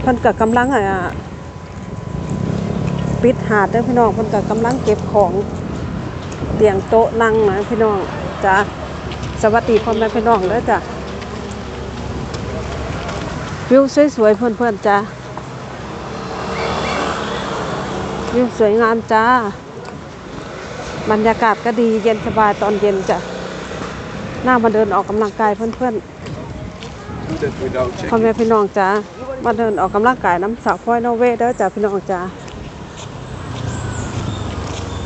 เพิ่นก็กำลังอะปิดหาดเด้อพี่น้องเพิ่นก็กำลังเก็บของเตียงโต๊ะนั่งนะพี่น้องจ้าสวัสดีพ่อแม่พี่น้องเด้อจ้ะวิวสวยๆเพื่อนๆจ้าวิวสวยงามจ้าบรรยากาศก็ดีเย็นสบายตอนเย็นจ้ะหน้ามาเดินออกกำลังกายเพื่อน Do that without ๆพ่อ checking. แม่พี่น้องจ้า มาเดินออกกำลังกายน้ำสาวพลอยนอเวเด้อจ้ะพี่น้องจ้า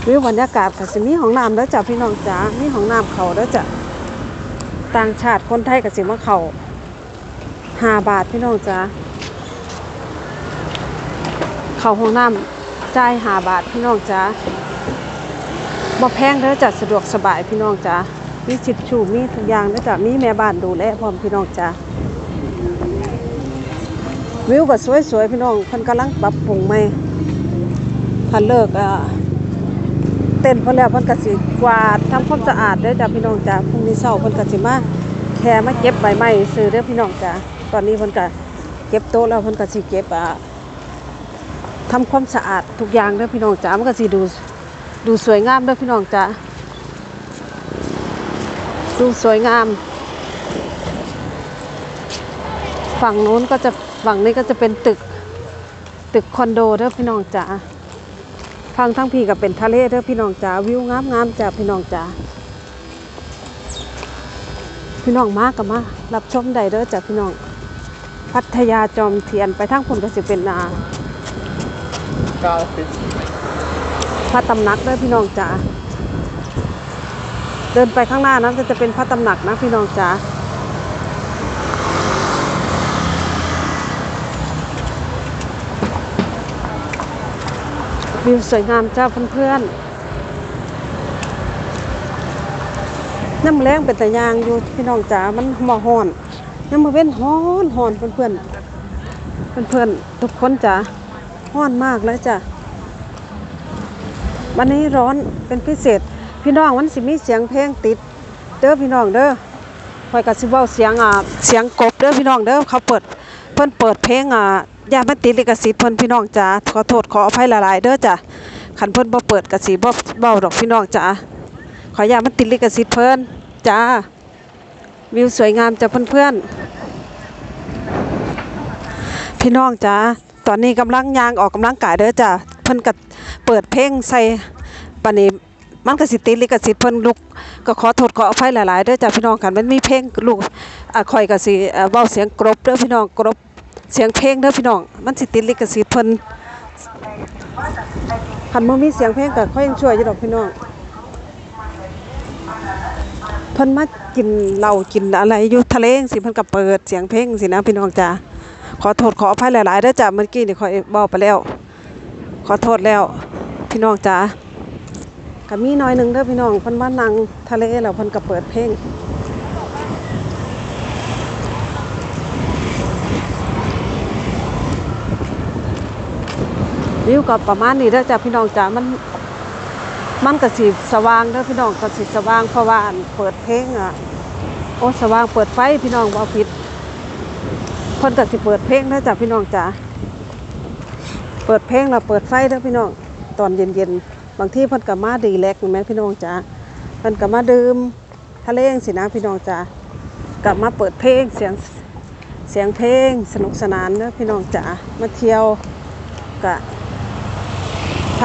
วิวบรรยากาศก็สิมีห้องน้ำเด้อจ้ะพี่น้องจ้ามีห้องน้ำเขาเด้อจ้ะต่างชาติคนไทยก็สิมาเขาห้าบาทพี่น้องจ้าเขาห้องน้ำจ่ายห้าบาทพี่น้องจ้าบ่แพงเด้อจ้ะสะดวกสบายพี่น้องจ้ามีชิดชูมีทุกอย่างเด้อจ้ะมีแม่บ้านดูแลพร้อมพี่น้องจ้า วิวก็สวยๆพี่น้องเพิ่นกำลังปรับปรุงใหม่ถ้าเลิกอ่าเต้นเพิ่นแล้วเพิ่นก็สิกวาดทำความสะอาดเด้อจ้ะพี่น้องจ้าพรุ่งนี้เช้าเพิ่นก็สิมาแค่มาเก็บใบไม้ซื้อเด้อพี่น้องจ้าตอนนี้เพิ่นก็เก็บโต๊ะแล้วเพิ่นก็สิเก็บอ่าทำความสะอาดทุกอย่างเด้อพี่น้องจ้ามันก็สิดูดูสวยงามเด้อพี่น้องจ้าดูสวยงาม ฝั่งนู้นก็จะฝั่งนี้ก็จะเป็นตึกตึกคอนโดเด้อพี่น้องจ๋าฝั่งทั้งพี่ก็เป็นทะเลเด้อพี่น้องจ๋าวิวงามงามจ้าพี่น้องจ๋าพี่น้องมากกับมารับชมได้เด้อจ้าพี่น้อง พัทยาจอมเทียนไปทางผลก็สิเป็นนาพระตำหนักเด้อพี่น้องจ๋าเดินไปข้างหน้านั้นก็จะเป็นพระตำหนักนะพี่น้องจ๋า วิวสวยงามจ้าเพื่อนๆน้ำแรงเป็นแต่ยางอยู่พี่น้องจ๋ามันหมอหอนน้ำมาเว้นฮ้อนฮ้อนเพื่อนๆเพื่อนๆทุกคนจ๋าฮ้อนมากเลยจ้ะวันนี้ร้อนเป็นพิเศษ พี่น้องมันสิมีเสียงเพลงติด เด้อพี่น้องเด้อคอยกับสิเว้าเสียงอ่าเสียงกบเด้อพี่น้องเด้อเขาเปิดเพิ่อนเปิดเพลงอ่า อย่ามันติดลิขสิทธิ์เพิ่นพี่น้องจ๋าขอโทษขออภัยหลายๆเด้อจ้ะคันเพิ่นบ่เปิดกสิบ่เว้าดอกพี่น้องจ๋าขออย่ามันติดลิขสิทธิ์เพิ่นจ้าวิวสวยงามจ้ะเพื่อนๆพี่น้องจ๋าตอนนี้กำลังยางออกกำลังกายเด้อจ้ะเพิ่นก็เปิดเพลงใส่ปานนี้มันก็สิติลิขสิทธิ์เพิ่นลูกก็ขอโทษขออภัยหลายๆเด้อจ้าพี่น้องกันมันมีเพลงลูกอะข่อยก็สิเอ่อเว้าเสียงกรบเด้อพี่น้องกรบ เสียงเพลงเด้อพี่น้อง มันสิติดลิขสิทธิ์เพิ่นคันบ่มีเสียงเพลงก็ค่อยยังช่วยอยู่ดอกพี่น้องเพิ่นมากินเหล้ากินอะไรอยู่ทะเลจังซี่เพิ่นก็เปิดเสียงเพลงสินะพี่น้องจ้าขอโทษขออภัยหลายๆเด้อจ้าเมื่อกี้นี่ข่อยเว้าไปแล้ว ขอโทษแล้ว พี่น้องจ้าก็มีน้อยหนึ่งเด้อพี่น้องเพิ่นว่านั่งทะเลแล้วเพิ่นก็เปิดเพลง วิวก็ประมาณนี้เด้อจ้ะพี่น้องจ้ะมันมันก็สิสว่างเด้อพี่น้องก็สิสว่างเพราะว่าเปิดเพลงอะโอ้สว่างเปิดไฟพี่น้องบ่ผิดเพิ่นก็สิเปิดเพลงเด้อจ้ะพี่น้องจ้ะเปิดเพลงแล้วเปิดไฟเด้อพี่น้องตอนเย็นๆบางที่เพิ่นก็มาดีแลกแม่พี่น้องจ้าเพิ่นก็มาดื่มทะเลงสินะพี่น้องจ้ากลับมาเปิดเพลงเสียงเสียงเพลงสนุกสนานเด้อพี่น้องจ้ามาเที่ยวกะ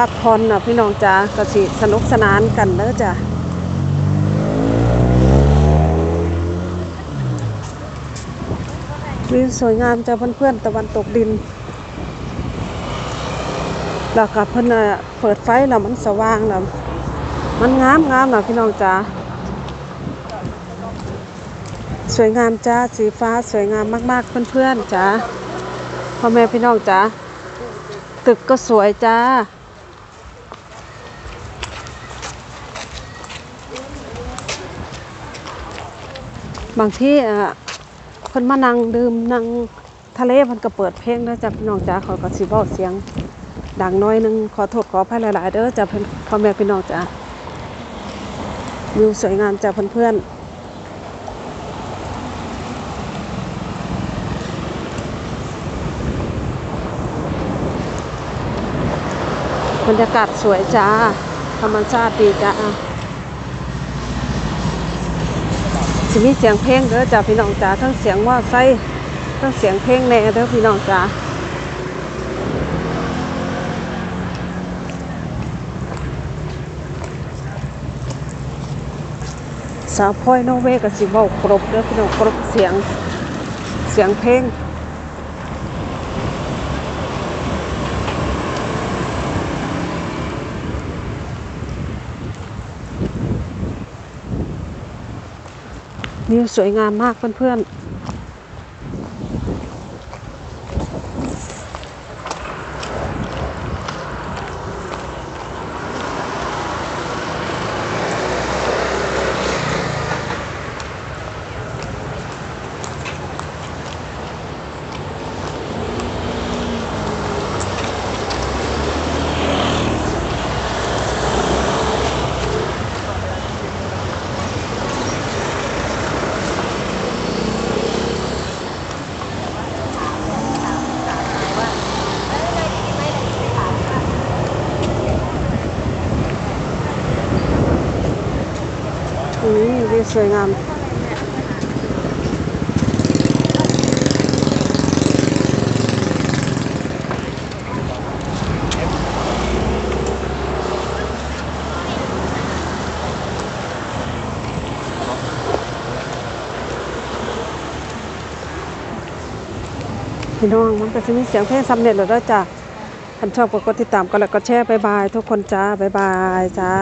พักผ่อนน่ะพี่น้องจ้าก็สิสนุกสนานกันเด้อจ้าวิวสวยงามจ้าเพื่อนๆตะวันตกดิน แล้วก็เพิ่นน่ะเปิดไฟแล้วมันสว่างแล้วมันงามงามนะพี่น้องจ๋าสวยงามจ้าสีฟ้าสวยงามมากๆเพื่อนๆจ้าพ่อแม่พี่น้องจ้าตึกก็สวยจ้า บางที่คนมานั่งดื่มนั่งทะเลมันก็เปิดเพลงแล้วจ้ะพี่น้องจ้าขอกระสิบเบาเสียง ดังน้อยนึงขอโทษขออภัยหลายๆเด้อจ้ะเพื่อนพ่อแม่พี่น้องจ้าวิวสวยงามจ้ะเพื่อนๆรรยากาศสวยจ้า ธรรมชาติดีจ้า จะมีเสียงเพลงเด้อจ้าพี่น้องจ้าทั้งเสียงว่าไส้ทั้งเสียงเพลงแน่เด้อพี่น้องจ้าสาวพ่อยโนเวกับสิเว้าครบเด้อพี่น้องครบเสียงเสียงเพลง วิวสวยงามมากเพื่อนๆอืมวิว สวยงามพี่น้องมันก็จะมีเสียงเพลงสำเร็จแล้วจ้ะคันชอบก็กดติดตามก็แล้วก็แชร์บายบาย ทุกคนจ้าบายบายจ้า